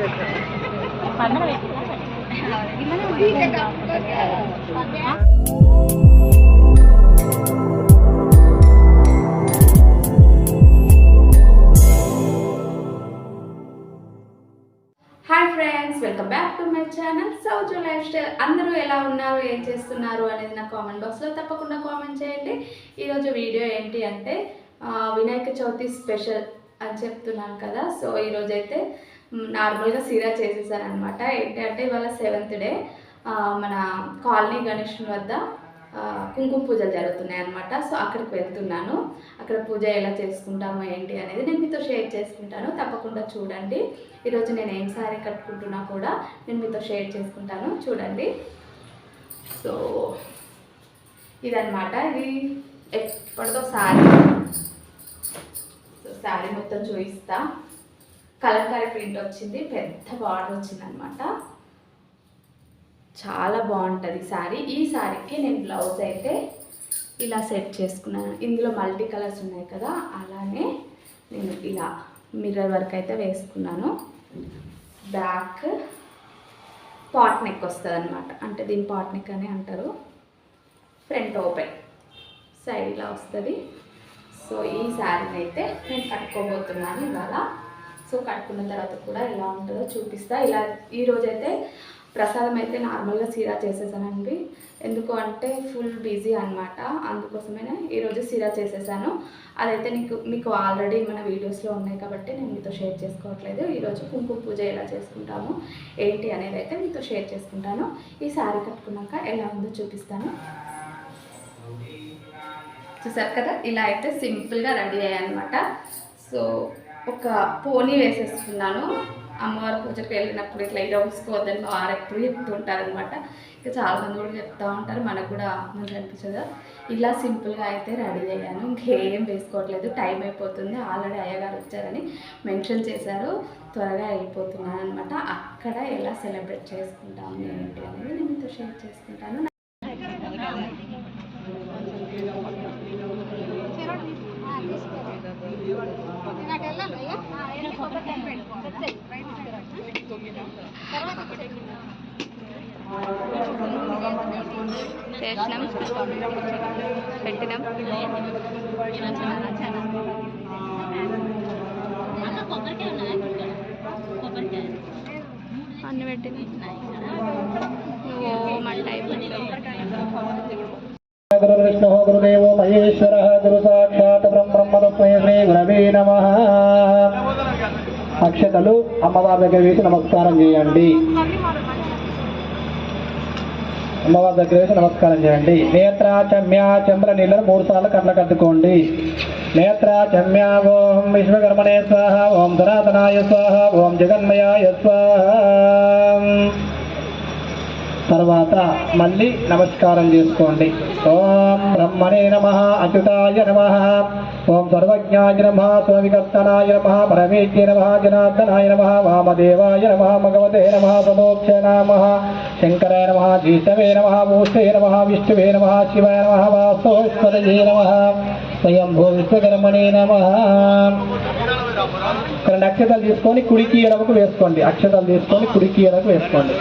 Hi friends welcome back to my channel Souju lifestyle. అందరూ ఎలా ఉన్నారు? ఏం చేస్తున్నారు అనేది నా కామెంట్ బాక్స్లో తప్పకుండా కామెంట్ చేయండి. ఈరోజు వీడియో ఏంటి అంటే వినాయక చవితి స్పెషల్ అని చెప్తున్నాను కదా. సో ఈరోజైతే అయితే నార్మల్గా సీరా చేసేసారనమాట. ఏంటి అంటే ఇవాళ సెవెంత్ డే. మన కాలనీ గణేష్ వద్ద కుంకుమ పూజలు జరుగుతున్నాయి అనమాట సో అక్కడికి వెళ్తున్నాను. అక్కడ పూజ ఎలా చేసుకుంటాము ఏంటి అనేది నేను మీతో షేర్ చేసుకుంటాను. తప్పకుండా చూడండి. ఈరోజు నేను ఏం సారీ కట్టుకుంటున్నా కూడా నేను మీతో షేర్ చేసుకుంటాను. చూడండి. సో ఇదనమాట ఇది ఎప్పటిదో సారీ సో సారీ మొత్తం చూపిస్తా. కలంకారీ ప్రింట్ వచ్చింది పెద్ద బార్డర్ వచ్చింది అనమాట చాలా బాగుంటుంది శారీ ఈ శారీకి నేను బ్లౌజ్ అయితే ఇలా సెట్ చేసుకున్నాను. ఇందులో మల్టీ కలర్స్ ఉన్నాయి కదా అలానే నేను ఇలా మిర్రర్ వర్క్ అయితే వేసుకున్నాను. బ్యాక్ పాట్ నెక్ వస్తుంది అనమాట అంటే దీని పాట్ నెక్ అని అంటారు. Front open. సైడ్ ఇలా వస్తుంది. సో ఈ శారీని అయితే నేను కట్టుకోబోతున్నాను ఇవాళ. సో కట్టుకున్న తర్వాత కూడా ఎలా ఉంటుందో చూపిస్తా. ఇలా ఈరోజైతే ప్రసాదం అయితే నార్మల్గా సీరా చేసేసానండి. ఎందుకు అంటే ఫుల్ బిజీ అనమాట అందుకోసమే ఈరోజు సీరా చేసేసాను. అదైతే నీకు మీకు ఆల్రెడీ మన వీడియోస్లో ఉన్నాయి కాబట్టి నేను మీతో షేర్ చేసుకోవట్లేదు. ఈరోజు కుంకుమ పూజ ఎలా చేసుకుంటాము ఏంటి అనేది అయితే మీతో షేర్ చేసుకుంటాను. ఈ శారీ కట్టుకున్నాక ఎలా ఉందో చూపిస్తాను. చూసారు కదా? ఇలా అయితే సింపుల్గా రెడీ అయ్యాయన్నమాట. సో ఒక పోనీ వేసేసుకున్నాను అమ్మవారి పూజకి వెళ్ళినప్పుడు ఇట్లా ఇరవసుకోవద్దని వారు ఎప్పుడు చెప్తూ ఉంటారు అనమాట ఇంకా చాలామంది కూడా చెప్తూ ఉంటారు. మనకు కూడా మంచిగా అనిపించదు ఇలా సింపుల్గా అయితే రెడీ అయ్యాను. ఇంకేం వేసుకోవట్లేదు. టైం అయిపోతుంది. ఆల్రెడీ అయ్యగారు వచ్చారని మెన్షన్ చేశారు. త్వరగా వెళ్ళిపోతున్నాను అనమాట అక్కడ ఎలా సెలబ్రేట్ చేసుకుంటాము ఏంటి అనేది నేను మీతో షేర్ చేసుకుంటాను. చేసినాం. పెట్టినాం. అన్ని పెట్టినాం. నువ్వు మంట అయిపోయింది. గురు విష్ణు గురుదేవో మహేశ్వర గురు సాక్షాత్ బ్రహ్మ తస్మై శ్రీ గురవే నమ. అక్షతలు అమ్మవారి దగ్గర వేసి నమస్కారం చేయండి. అమ్మవారి దగ్గర వేసి నమస్కారం చేయండి. నేత్ర చమ్యా చంద్ర నీళ్ళను మూడు సార్లు కట్ల కట్టుకోండి. నేత్ర చమ్య ఓం విశ్వకర్మణే స్వాహ ఓం ధనాతనాయ స్వాహ ఓం జగన్మయాయ స్వాహ. తర్వాత మళ్ళీ నమస్కారం చేసుకోండి. ఓం బ్రహ్మణే నమ అచ్యుతాయ నమ. ఓం సర్వజ్ఞాయ నమ స్వవికర్తనాయ నమ పరమేశ్వర నమ జనార్దనాయ నమ వామదేవాయ నమ భగవతే నమ సమోక్ష నమ. శంకరాయ నమ జీతవే నమ భూషే నమ విష్ణువే నమ శివాయ నమ వాసోశ్వరజే నమ. స్వయంభూ విశ్వకర్మణే నమ. రెండు అక్షతలు తీసుకొని కుడికి ఎడమకు వేసుకోండి. అక్షతలు తీసుకొని కుడికి ఎడమకు వేసుకోండి.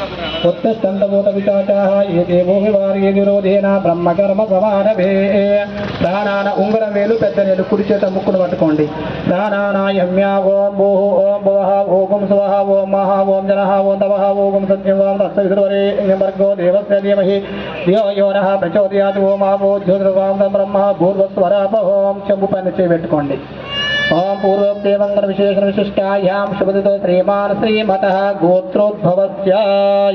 కొత్త స్కందభూత వికాచాహ ఏ దేవో వారి ఏ విరోధేన బ్రహ్మకర్మ సమానభే దానాన ఉంగరం వేలు పెద్ద నేను కుడి చేత ముక్కును పట్టుకోండి. దానాన యమ్యా ఓం భూ ఓం భువహ ఓం స్వహ ఓం మహ ఓం జనహ ఓం తవహ ఓం సత్యం ఓం తత్సవితుర్వరే వర్గో దేవస్య ధీమహి. ధియో యో నః ప్రచోదయాత్ ఓం ఆపో జ్యోతిర్వాం బ్రహ్మ భూర్వస్వరాపహోం. చెంబు పైన చేయబెట్టుకోండి ఓం పూర్వోక్తేవంగన విశేషణ విశిష్టాయాం శుభదితో శ్రీమాన్ శ్రీమత గోత్రోద్భవస్య.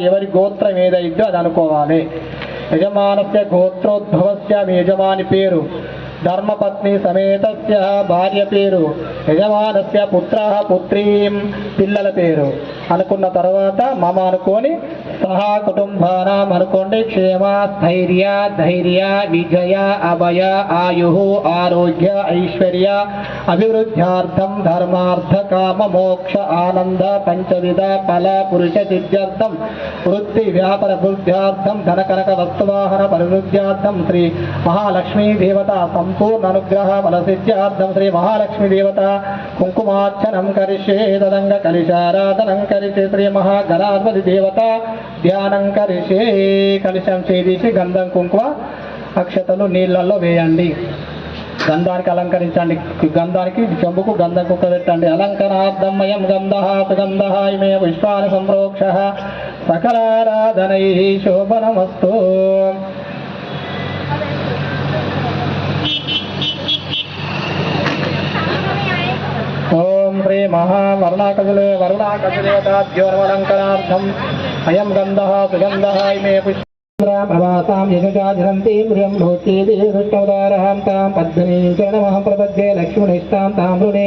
ఎవరి గోత్రం ఏదైద్దో అది అనుకోవాలి యజమానస్య గోత్రోద్భవస్య మీ యజమాని పేరు. ధర్మపత్ని సమేతస్య భార్య పేరు. యజమానస్య పుత్ర పుత్రీం పిల్లల పేరు. అనుకున్న తర్వాత మమ అనుకొని సహా కుటుంబానాం అనుకోండి క్షేమ స్థైర్య ధైర్య విజయ అభయ ఆయు ఆరోగ్య ఐశ్వర్య అభివృద్ధ్యార్థం ధర్మార్థ కామ మోక్ష ఆనంద పంచవిధ ఫల పురుష సిద్ధ్యర్థం వృత్తి వ్యాపార వృద్ధ్యార్థం ధనకనక వస్తువాహన పరివృద్ధ్యార్థం శ్రీ మహాలక్ష్మీ దేవత సంపూర్ణ అనుగ్రహ ఫల సిద్ధ్యార్థం శ్రీ మహాలక్ష్మీ దేవత కుంకుమార్చనం కరిష్యే తదంగ కలిశారాధనం కరిషే శ్రీ మహాగణాధిపతి దేవత ధ్యానం కలిసి కలిశం చేసి గంధం కుంకుమ అక్షతలు నీళ్ళల్లో వేయండి గంధానికి అలంకరించండి గంధానికి చెంబుకు గంధం కుక్క పెట్టండి అలంకరార్థమయం గంధ సుగంధమే విశ్వాన సంప్రోక్ష సకలారాధనై శోభనమస్తు ఓం శ్రీ మహావరుణాకజలే వరుణాకజలేతాభ్యోర్వలంకరార్థం అయం గంధ సుగంధ ఇమే పుష్ప భవాసాం యజాజనంతి ప్రియం భూతి తాం పద్మనీం చరణమహం ప్రపద్యే లక్ష్మణిష్టాం తాం రుణే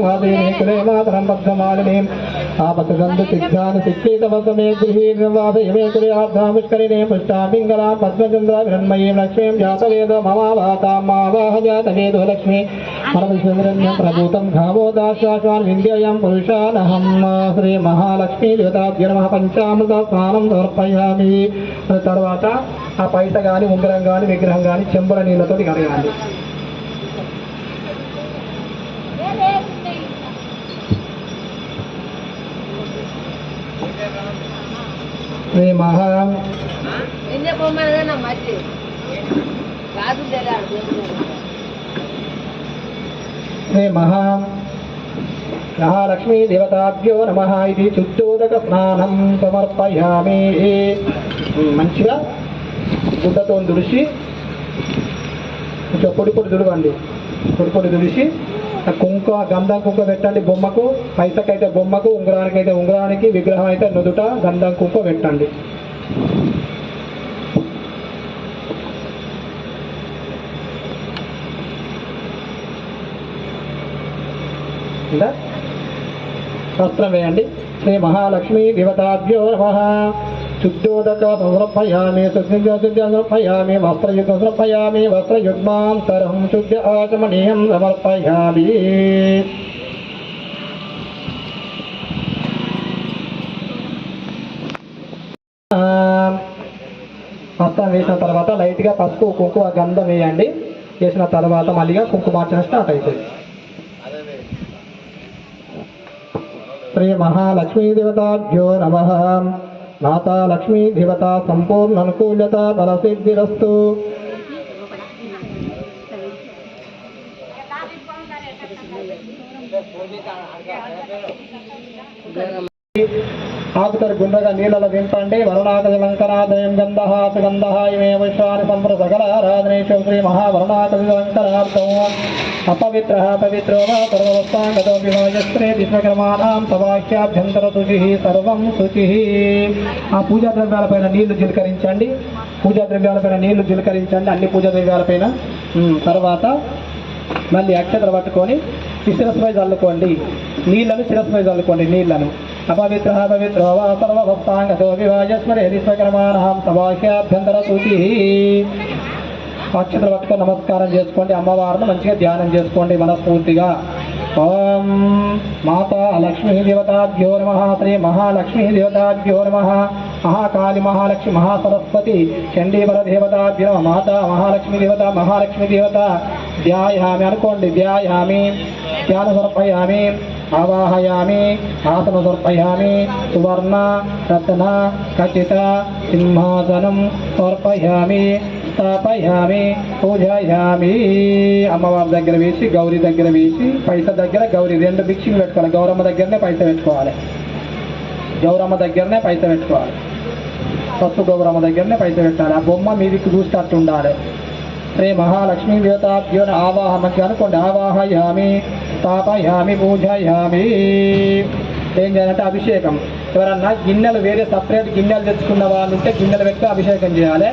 శ్రేయతయా కర్దవేన ప్రజా భూతామై సంభవాగజమాదేనే కులే మాతరం బద్ధమాలినీం ఆపసగంధ సిద్ధాని సిద్ధేతవసమే గృహీర్వాసయమే కులే ఆర్ధాముష్కరిణే పుష్టాం పింగళాం పద్మచంద్ర విరన్మయీం లక్ష్మీం జాతవేద మమావాతాం మావాహ జాతవేదో లక్ష్మీ పరమశంద్రన్యం ప్రభూతం ఘావో దాశాశ్వాన్ వింధ్యయం పురుషానహం శ్రీ మహాలక్ష్మీ దేవతాభ్య నమ పంచామృత స్నానం సమర్పయామి తర్వాత ఆ పైస గాని ఉంగరం గాని విగ్రహం గాని చెంబుల నీళ్ళతోటి కడగాలి శ్రీ మహా. నమ ఇది చుట్టోదక స్నానం సమర్పయామి. మంచిగా గుడ్డతో దుడిసి కొంచెం పొడి పొడి దుడవండి పొడి పొడి దుడిసి ఆ గంధం కుంక పెట్టండి బొమ్మకు. పైసకైతే బొమ్మకు ఉంగరానికి అయితే ఉంగరానికి విగ్రహం అయితే నుదుట గంధం కుంక పెట్టండి. ఇంకా? వస్త్రం వేయండి. శ్రీ మహాలక్ష్మి దేవతాభ్యో నమ. శుద్ధోదక సమర్పయామి శుద్ధిగా సమర్పయామి వస్త్రయుగం సమర్పయామి వస్త్రయుగ్మాంతరం శుద్ధ ఆచమనీయం సమర్పయామి వస్త్రం వేసిన తర్వాత లైట్గా పసుపు కుంకుమ గంధం వేయండి. వేసిన తర్వాత మళ్ళీగా కుంకుమార్చన స్టార్ట్ అవుతుంది శ్రీ మహాలక్ష్మీ దేవతాభ్యో నమ. మాతా లక్ష్మీ దేవత సంపూర్ణ అనుకూలత బలసిద్ధిరస్తు. ఆకుతరి గుండ్రగా నీళ్ళలో దింపండి వరుణాకలంకనాదయం గంధః సుగంధః ఇమే విశ్వాని సంప్ర సకల ఆరాధనేషు శ్రీ మహావరుణాకలంకనార్థం అపవిత్ర పవిత్రో వా సర్వవస్థాంగతో వివాయస్త్రే విశ్వకర్మాణం సవాక్యాభ్యంతర శుచి సర్వం శుచి. ఆ పూజా ద్రవ్యాలపైన నీళ్ళు చిలకరించండి. పూజా ద్రవ్యాలపైన నీళ్ళు చిలకరించండి. అన్ని పూజా ద్రవ్యాలపైన తర్వాత మళ్ళీ అక్షతలు పట్టుకొని ఈ శిరస్సుపై చల్లుకోండి నీళ్ళను శిరస్సుపై చల్లుకోండి నీళ్ళను అపవిత్ర పవిత్ర వా సర్వభక్తాంగతో వివాజస్మరే విశ్వకర్మాణం సభాహ్యాభ్యంతర శుచి నమస్కారం చేసుకోండి. అమ్మవారిని మంచిగా ధ్యానం చేసుకోండి మనస్ఫూర్తిగా. ఓం మాతా లక్ష్మీ దేవతాభ్యో నమ. శ్రీ మహాలక్ష్మీ దేవతాభ్యో నమ. మహాకాళి మహాలక్ష్మి మహాసరస్వతి చండీవర దేవతాభ్యో మాతా మహాలక్ష్మి దేవత మహాలక్ష్మి దేవత. ధ్యాయామి అనుకోండి. ధ్యాయామి ధ్యాన సమర్పయామి. ఆవాహయామి ఆసన సమర్పయామి సువర్ణ రత్న ఖచ్చిత సింహాసనం సమర్పయామి స్థాపయామి పూజయామి. అమ్మవారి దగ్గర వేసి గౌరీ దగ్గర వేసి పైస దగ్గర గౌరీ రెండు భిక్షలు పెట్టుకోవాలి. గౌరమ్మ దగ్గరనే పైస పెట్టుకోవాలి. గౌరమ్మ దగ్గరనే పైస పెట్టుకోవాలి. పసుపు గౌరమ్మ దగ్గరనే పైస పెట్టాలి. ఆ బొమ్మ మీదికి చూసేటట్టు ఉండాలి. శ్రీ మహాలక్ష్మీ దేవతాభ్యో ఆవాహమకి అనుకోండి. ఆవాహయామి తాపయామి పూజయామి. ఏం చేయాలంటే అభిషేకం. ఎవరన్నా గిన్నెలు వేరే సపరేట్ గిన్నెలు తెచ్చుకున్న వాళ్ళు ఉంటే గిన్నెలు పెట్టి అభిషేకం చేయాలి.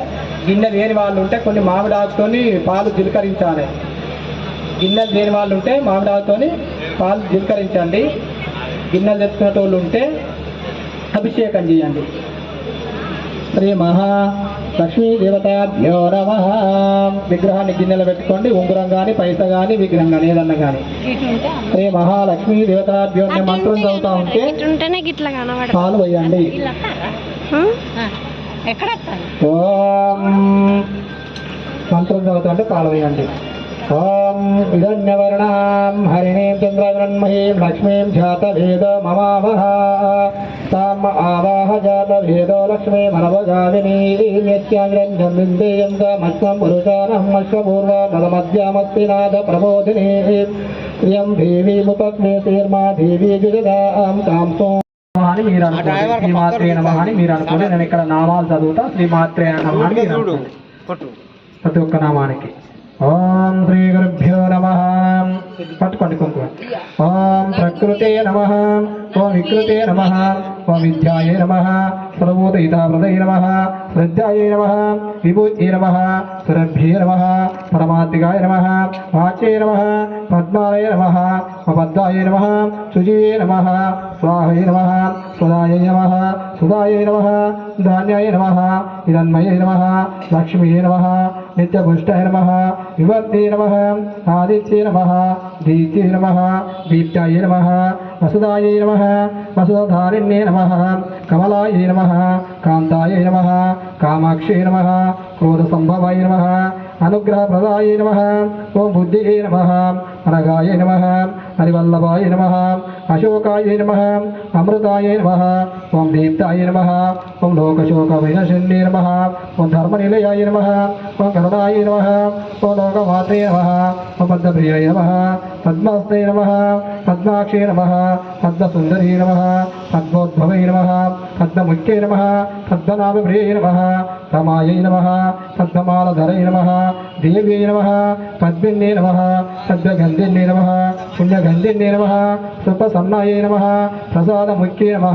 గిన్నెలు లేని వాళ్ళు ఉంటే కొన్ని మామిడాకుతోని పాలు జీలకరించాలి. గిన్నెలు లేని వాళ్ళు ఉంటే మామిడాకుతోని పాలు జీలకరించండి. గిన్నెలు తెచ్చుకునే వాళ్ళు ఉంటే అభిషేకం చేయండి. శ్రీ మహా లక్ష్మీ దేవతాభ్యో నమ విగ్రహాన్ని గిన్నెలు పెట్టుకోండి ఉంగరం కానీ పైస కానీ విగ్రహం కానీ. ఏదన్నా కానీ శ్రీ మహాలక్ష్మీ దేవతాభ్యో మంత్రం చదువుతా ఉంటే పాలు వేయండి ఎక్కడ ఓం. మంత్రం చదువుతా ఉంటే పాలు వేయండి ఓం. చంద్రగ్రన్మహీం లక్ష్మీం జాతభేద మమావహ తామ ఆవాహ జాతభేదో లక్ష్మీ మనవగామినీం యస్యాంగ్రంజం బిందేయం మత్వం పురుషానం అశ్వపూర్వ నదమధ్యామస్తి నాద ప్రబోధినీ శ్రియం దేవీముపగ్నేతిర్మా దేవీ జగదాం తాం సోం అని మీరు అనుకోండి శ్రీమాత్రే నమ అని మీరు అనుకోండి నేను ఇక్కడ నామాలు చదువుతా. శ్రీమాత్రే నమ అని. ప్రతి ఒక్క నామానికి. ఓం శ్రీ గురుభ్యో నమ. పట్టుకోండి కుంకుమ. ఓం ప్రకృతే నమ. ఓం వికృతే నమ. ఓం విద్యాయ నమ. సర్వోదయితామృతయ నమ. శ్రద్ధాయ నమ. విభూత్యై నమ. సురభ్యే నమ. పరమాత్మికాయ నమ. వాచ్యే నమ. పద్మాలయ నమ. పద్మాయ నమ. శుచియే నమ. స్వాహయ నమ. స్వదాయ నమ సుదాయ నమ ధాన్యాయ నమ హిరణ్మయ నమ లక్ష్మీ నమ నిత్యపుష్టాయ నమ వివర్తే నమ ఆదిత్యే నమ దీత్యే నమ దీప్తాయ నమ వసుదాయ నమ వసుధారిణ్యే నమ కమలాయ నమ కాంతాయ నమ కామాక్షే నమ క్రోధసంభవాయ నమ అనుగ్రహప్రదాయ నమ ఓం బుద్ధియే నమ అనగాయ నమ హరివల్లభాయ నమ అశోకాయ నమ అమృతాయ నమ ఓం దీప్తాయ నమ ఓం లోకశోక వినశన్యే నమ ఓం ధర్మనిలయాయ నమ ఓం కరుణాయ నమ ఓం లోకమాత్రే నమ ఓం పద్మప్రియాయ నమ పద్మాస్తే నమ పద్మాక్షే నమ పద్మసుందరీ నమ పద్మోద్భవై నమ పద్మముఖ్యై నమ పద్మనాభప్రియై నమ రమాయై నమ పద్మమాలధరై నమ దేవ్యై నమ పద్మిన్నే నమ పద్మగంధిన్నే నమ పుణ్యగ పుణ్యగంధిన్యై నమ సుపసన్నాయై నమ ప్రసాదముఖ్యై నమ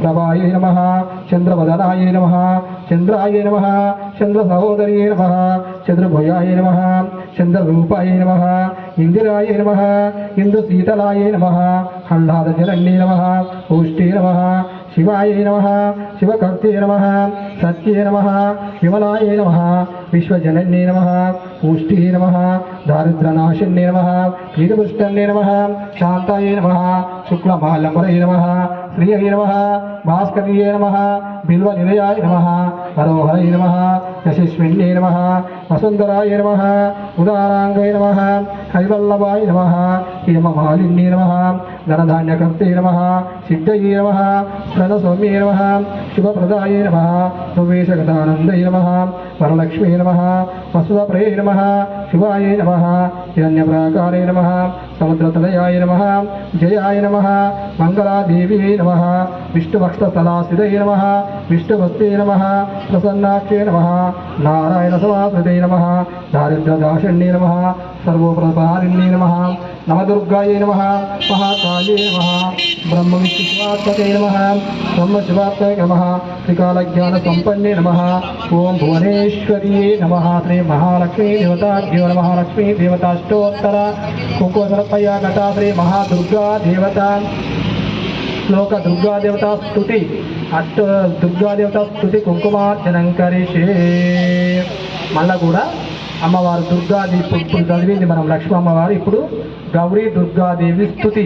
ప్రభాయై నమ చంద్రవదనాయ నమ చంద్రాయ నమ చంద్రసహోదర్యై నమ చంద్రభుజాయ నమ చంద్రరూపాయ నమ ఇందిరాయ నమ ఇందుశీతలాయ నమ హల్లాదజరణ్యే నమ ఓష్ఠే నమ శివాయ నమ శివకర్తే నమ సత్యే నమ విమలాయ నమ విశ్వజనన్యే నమ పుష్టే నమ దారిద్రనాశన్యే నమ పీతపుష్టన్యే నమ శాంతాయ నమ శుక్లమాలంబరయ నమ శ్రీయ నమ భాస్కర్యే నమ బిల్వనిలయాయ నమ హరోహరయ నమ యశస్విన్యే నమ వసుంధరాయ నమ ఉదారాంగై నమ హరివల్లభాయ నమ హేమమాలిన్యే నమ ధనధాన్యకర్తే నమ సిద్ధయే నమ ప్రణసౌమ్యే నమ శుభప్రదాయ నమ సువేశగతానందయ నమ వరలక్ష్మీ నమ వసుధప్రయే నమ శివాయ నమ హిరణ్యప్రాకారే నమ సముద్రతలయాయ నమ జయాయ నమ మంగళాదేవ్యై నమ విష్ణుభక్తస్థలాస్థితై నమ విష్ణువస్తే నమ ప్రసన్నాక్షే నమ నారాయణ సమాశ్రితై నమ దారిద్ర్యదాశిణ్యే నమ సర్వోపరపారిణ్యే నమ నవదుర్గాయై నమ మహాకాళే నమ బ్రహ్మ విష్ణుశివాత్మకే నమ బ్రహ్మశివాత్మకే నమ శ్రీకాళజ్ఞాన సంపన్నే నమ ఓం భువనేశ్వర్యే నమ శ్రీ మహాలక్ష్మీ దేవతాభ్యో నమ లక్ష్మీ దేవతాష్టోత్తర కుంకుమసరపయ్య ఘటా శ్రీ మహాదుర్గా దేవత శ్లోక దుర్గాదేవత స్తుతి అష్ట దుర్గాదేవత స్తుతి కుంకుమార్చనం కరిషే మళ్ళా కూడా అమ్మవారు దుర్గాదేవి ఇప్పుడు చదివింది మనం లక్ష్మీ అమ్మవారు ఇప్పుడు గౌరీ దుర్గాదేవి స్తుతి.